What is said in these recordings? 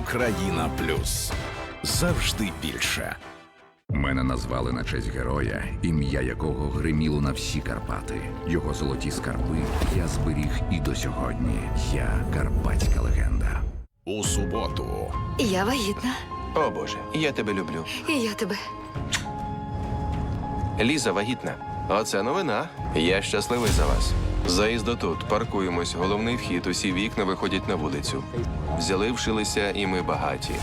Україна Плюс. Завжди більше. Мене назвали на честь героя, ім'я якого гриміло на всі Карпати. Його золоті скарби я зберіг і до сьогодні. Я карпатська легенда. У суботу Я вагітна. О Боже, я тебе люблю. І я тебе. Ліза вагітна. Оце новина. Я щасливий за вас. Заїзд тут, паркуємось, головний вхід, усі вікна виходять на вулицю. Взяли, вшилися, і ми багаті.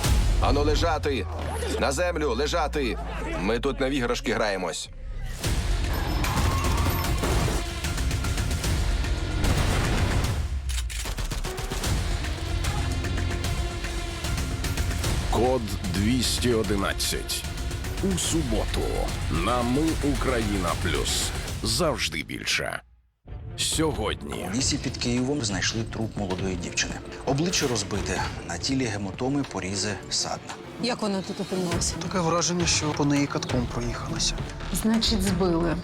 Ану лежати! На землю, лежати! Ми тут на віграшки граємось. Код 211. У суботу на Ми Україна Плюс. Завжди більше. Сьогодні У лісі під Києвом знайшли труп молодої дівчини. Обличчя розбите, на тілі гематоми, порізи, садна. Як вона тут опинилася? Таке враження, що по неї катком проїхалася. Значить, збили.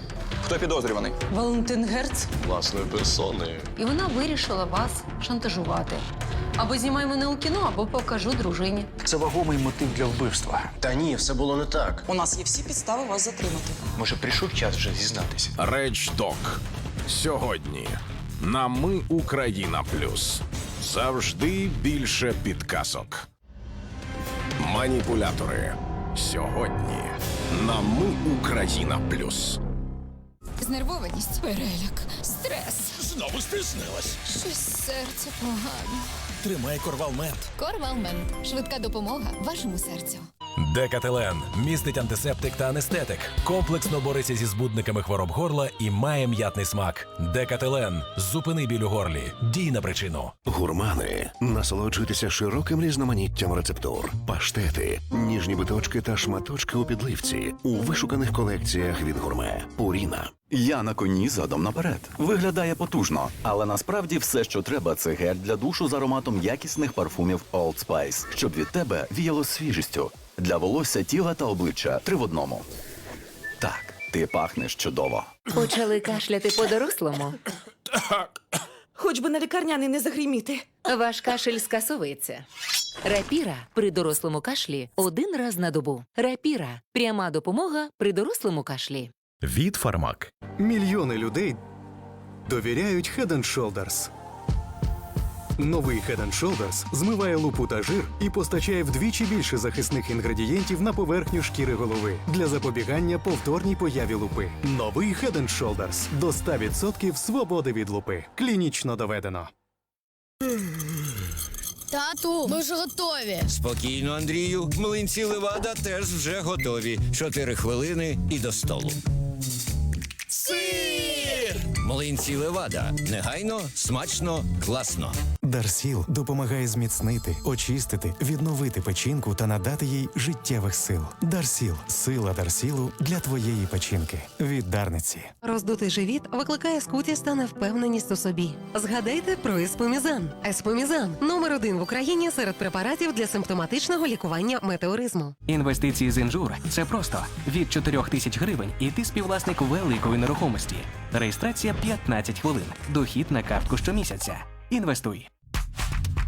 Хто підозрюваний? Валентин Герц. Власною персоною. І вона вирішила вас шантажувати. Або знімай мене у кіно, або покажу дружині. Це вагомий мотив для вбивства. Та ні, все було не так. У нас є всі підстави вас затримати. Може, прийшов час вже зізнатися. Реч Док. Сьогодні на Ми Україна Плюс. Завжди більше підказок. Маніпулятори. Сьогодні на Ми Україна Плюс. Знервованість, переляк, стрес. Знову стиснилась. Щось серце погано. Тримай корвалмент. Корвалмент. Швидка допомога вашому серцю. Декателен містить антисептик та анестетик. Комплексно бореться зі збудниками хвороб горла і має м'ятний смак. Декателен. Зупини біль у горлі. Дій на причину. Гурмани насолоджуйтеся широким різноманіттям рецептур, паштети, ніжні биточки та шматочки у підливці у вишуканих колекціях від гурме. Пуріна. Я на коні задом наперед. Виглядає потужно, але насправді все, що треба, це гель для душу з ароматом якісних парфумів Old Spice, щоб від тебе віяло свіжістю. Для волосся, тіла та обличчя три в одному. Так, ти пахнеш чудово. Почали кашляти по-дорослому. Хоч би на лікарняний не загриміти. Ваш кашель скасовується. Рапіра при дорослому кашлі один раз на добу. Рапіра пряма допомога при дорослому кашлі. Від фармак. Мільйони людей довіряють Head and Shoulders. Новий Head and Shoulders змиває лупу та жир і постачає вдвічі більше захисних інгредієнтів на поверхню шкіри голови для запобігання повторній появі лупи. Новий Head and Shoulders до 100% свободи від лупи. Клінічно доведено. Тату, ми ж готові. Спокійно, Андрію. Млинці Левада теж вже готові. Чотири хвилини і до столу. Сир! Млинці Левада. Негайно, смачно, класно. Дарсіл допомагає зміцнити, очистити, відновити печінку та надати їй життєвих сил. Дарсіл сила Дарсілу для твоєї печінки. Від Дарниці. Роздутий живіт викликає скутість та невпевненість у собі. Згадайте про еспомізан. Еспомізан номер один в Україні серед препаратів для симптоматичного лікування метеоризму. Інвестиції з інжур це просто від 4 тисяч гривень, і ти співвласник великої нерухомості. Реєстрація 15 хвилин. Дохід на картку щомісяця. Інвестуй.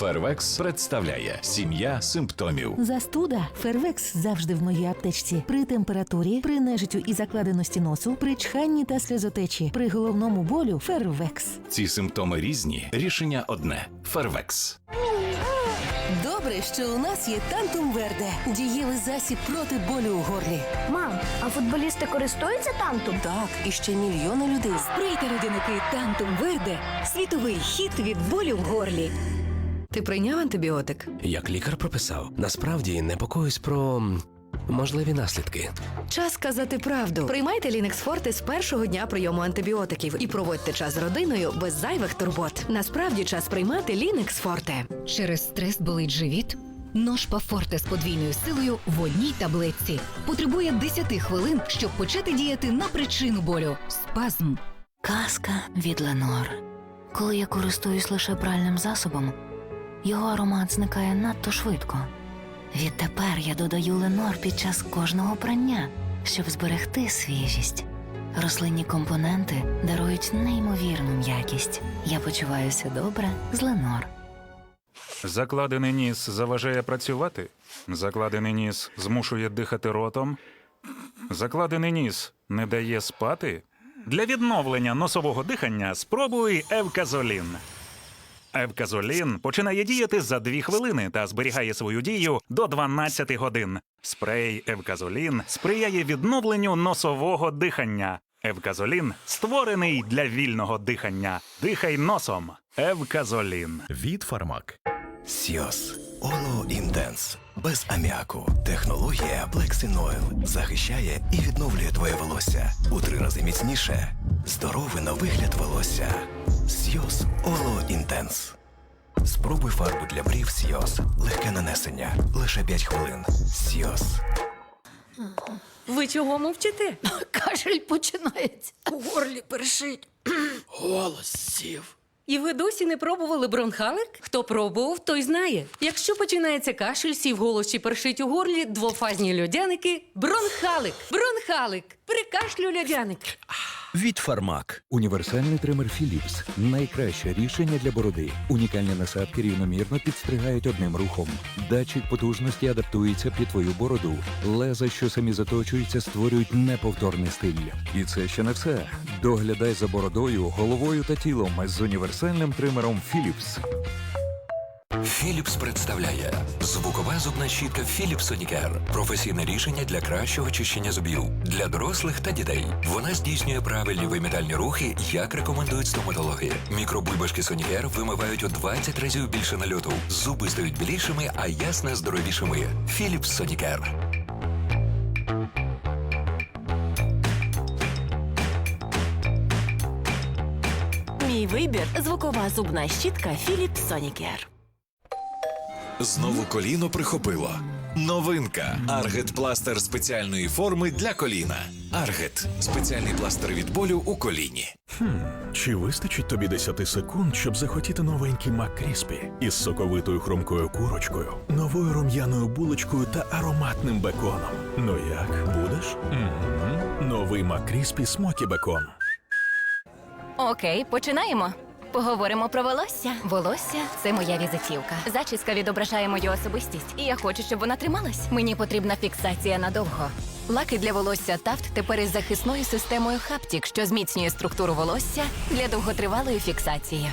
Фервекс представляє сім'я симптомів. Застуда. Фервекс завжди в моїй аптечці. При температурі, при нежиттю і закладеності носу, при чханні та сльозотечі, при головному болю Фервекс. Ці симптоми різні. Рішення одне. Фервекс. Добре, що у нас є Тантум Верде. Дієвий засіб проти болю у горлі. Мам, а футболісти користуються тантом? Так, і ще мільйони людей. Сприйте родинники Тантум Верде. Світовий хід від болю в горлі. Ти прийняв антибіотик? Як лікар прописав, насправді непокоюсь про м, можливі наслідки. Час сказати правду. Приймайте Лінекс Форте з першого дня прийому антибіотиків і проводьте час з родиною без зайвих турбот. Насправді час приймати Лінекс Форте. Через стрес болить живіт. Нож Пафорте з подвійною силою в одній таблетці. Потребує 10 хвилин, щоб почати діяти на причину болю. Спазм. Казка від Ленор. Коли я користуюсь лише пральним засобом, його аромат зникає надто швидко. Відтепер я додаю Ленор під час кожного прання, щоб зберегти свіжість. Рослинні компоненти дарують неймовірну м'якість. Я почуваюся добре з Ленор. Закладений ніс заважає працювати. Закладений ніс змушує дихати ротом. Закладений ніс не дає спати. Для відновлення носового дихання спробуй Евказолін. Евказолін починає діяти за 2 хвилини та зберігає свою дію до 12 годин. Спрей Евказолін сприяє відновленню носового дихання. Евказолін створений для вільного дихання. Дихай носом. Евказолін. Від Фармак. Сіос Оло Інтенс. Без аміаку. Технологія Black Oil захищає і відновлює твоє волосся у три рази міцніше. Здоровий на вигляд волосся. Сіос Оло Інтенс. Спробуй фарбу для брів Сіос. Легке нанесення. Лише 5 хвилин. Сіос. Ви чого мовчите? Кашель починається. У горлі першить. Голос сів. І ви досі не пробували бронхалик? Хто пробував, той знає. Якщо починається кашель, сів голос чи першить у горлі, двофазні льодяники бронхалик. Бронхалик. При кашлю льодяник. Від Фармак. Універсальний тример Philips – найкраще рішення для бороди. Унікальні насадки рівномірно підстригають одним рухом. Датчик потужності адаптується під твою бороду. Леза, що самі заточуються, створюють неповторний стиль. І це ще не все. Доглядай за бородою, головою та тілом з універсальним тримером Philips. Philips представляє звукова зубна щітка Philips Sonicare. Професійне рішення для кращого чищення зубів для дорослих та дітей. Вона здійснює правильні вимітальні рухи, як рекомендують стоматологи. Мікробульбашки Sonicare вимивають у 20 разів більше нальоту. Зуби стають білішими, а ясна здоровішими. Philips Sonicare. Мій вибір звукова зубна щітка Philips Sonicare. Знову коліно прихопило. Новинка Аргет пластир спеціальної форми для коліна. Аргет спеціальний пластир від болю у коліні. Хм, чи вистачить тобі 10 секунд, щоб захотіти новенький Мак Кріспі із соковитою хрумкою курочкою, новою рум'яною булочкою та ароматним беконом? Ну як, будеш? Угу. Новий Мак Кріспі Смокі Бекон. Окей, починаємо. Поговоримо про волосся. Волосся це моя візитівка. Зачіска відображає мою особистість, і я хочу, щоб вона трималась. Мені потрібна фіксація надовго. Лаки для волосся Тафт тепер із захисною системою Хаптік, що зміцнює структуру волосся для довготривалої фіксації.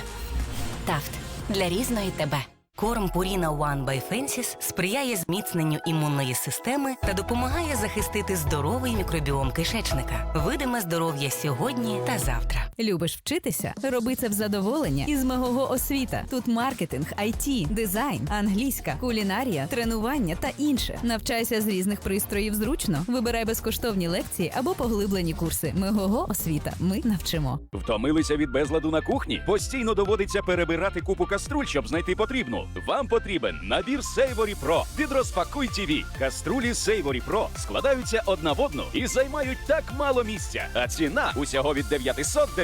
Тафт для різної тебе. Корм Purina One by Fences сприяє зміцненню імунної системи та допомагає захистити здоровий мікробіом кишечника. Видиме здоров'я сьогодні та завтра. Любиш вчитися? Роби це в задоволення із мого освіта. Тут маркетинг, IT, дизайн, англійська, кулінарія, тренування та інше. Навчайся з різних пристроїв зручно. Вибирай безкоштовні лекції або поглиблені курси. Мого освіта. Ми навчимо. Втомилися від безладу на кухні? Постійно доводиться перебирати купу каструль, щоб знайти потрібну. Вам потрібен набір Savory Pro від Розпакуй TV. Каструлі Savory Pro складаються одна в одну і займають так мало місця. А ціна усього від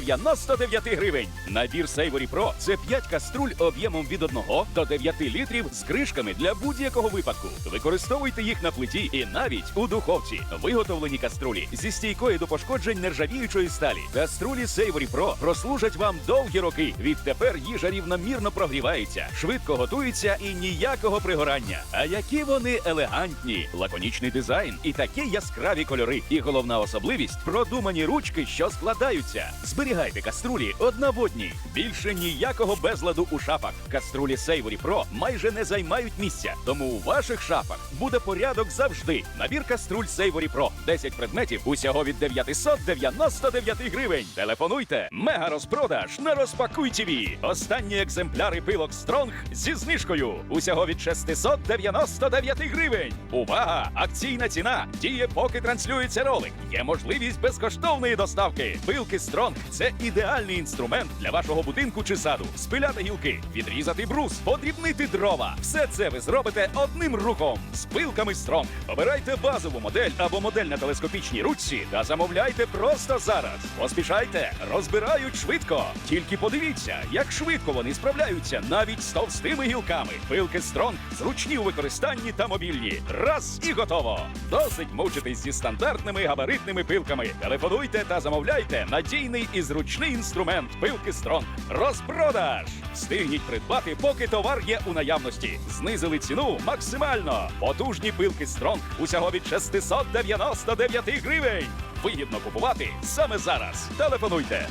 999 гривень. Набір Savory Pro – це 5 каструль об'ємом від 1 до 9 літрів з кришками для будь-якого випадку. Використовуйте їх на плиті і навіть у духовці. Виготовлені каструлі зі стійкою до пошкоджень нержавіючої сталі. Каструлі Savory Pro прослужать вам довгі роки. Відтепер їжа рівномірно прогрівається, швидко готується і ніякого пригорання. А які вони елегантні, лаконічний дизайн і такі яскраві кольори. І головна особливість продумані ручки, що складаються. Зберігайте каструлі одна в. Більше ніякого безладу у шафах. Каструлі Savory Pro майже не займають місця, тому у ваших шафах буде порядок завжди. Набір каструль Savory Pro. 10 предметів усього від 999 гривень. Телефонуйте. Мега розпродаж на розпакуй ТВ. Останні екземпляри пилок Стронг зі знижкою. Усього від 699 гривень. Увага! Акційна ціна діє, поки транслюється ролик. Є можливість безкоштовної доставки. Пилки Стронг це це ідеальний інструмент для вашого будинку чи саду. Спиляти гілки, відрізати брус, подрібнити дрова. Все це ви зробите одним рухом з пилками Strong. Обирайте базову модель або модель на телескопічній ручці та замовляйте просто зараз. Поспішайте, розбирають швидко. Тільки подивіться, як швидко вони справляються навіть з товстими гілками. Пилки Strong зручні у використанні та мобільні. Раз і готово. Досить мучитись зі стандартними габаритними пилками. Телефонуйте та замовляйте надійний і зручний інструмент пилки Стронг. Розпродаж! Встигніть придбати, поки товар є у наявності. Знизили ціну максимально. Потужні пилки Стронг усього від 699 гривень. Вигідно купувати саме зараз. Телефонуйте.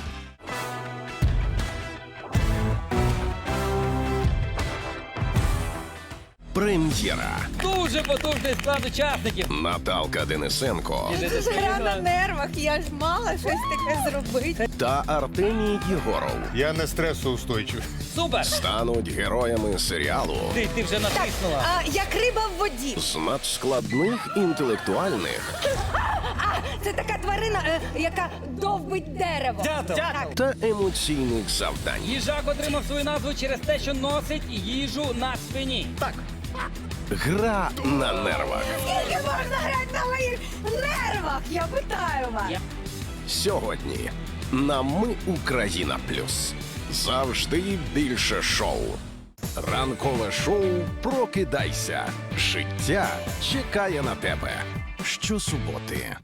Прем'єра. Дуже потужний склад учасників. Наталка Денисенко Дуже гра на нервах, я ж мала щось таке зробити. та Артемій Єгоров Я не стресоустойчивий. Супер! стануть героями серіалу Ти, ти вже натиснула. А, як риба в воді. з надскладних інтелектуальних А, це така тварина, е, яка довбить дерево. Дятел. Так. та емоційних завдань. Їжак отримав свою назву через те, що носить їжу на спині. Так. Гра на нервах. Скільки можна грати на моїх нервах? Я питаю вас. Сьогодні на Ми Україна Плюс. Завжди більше шоу. Ранкове шоу Прокидайся. Життя чекає на тебе. Щосуботи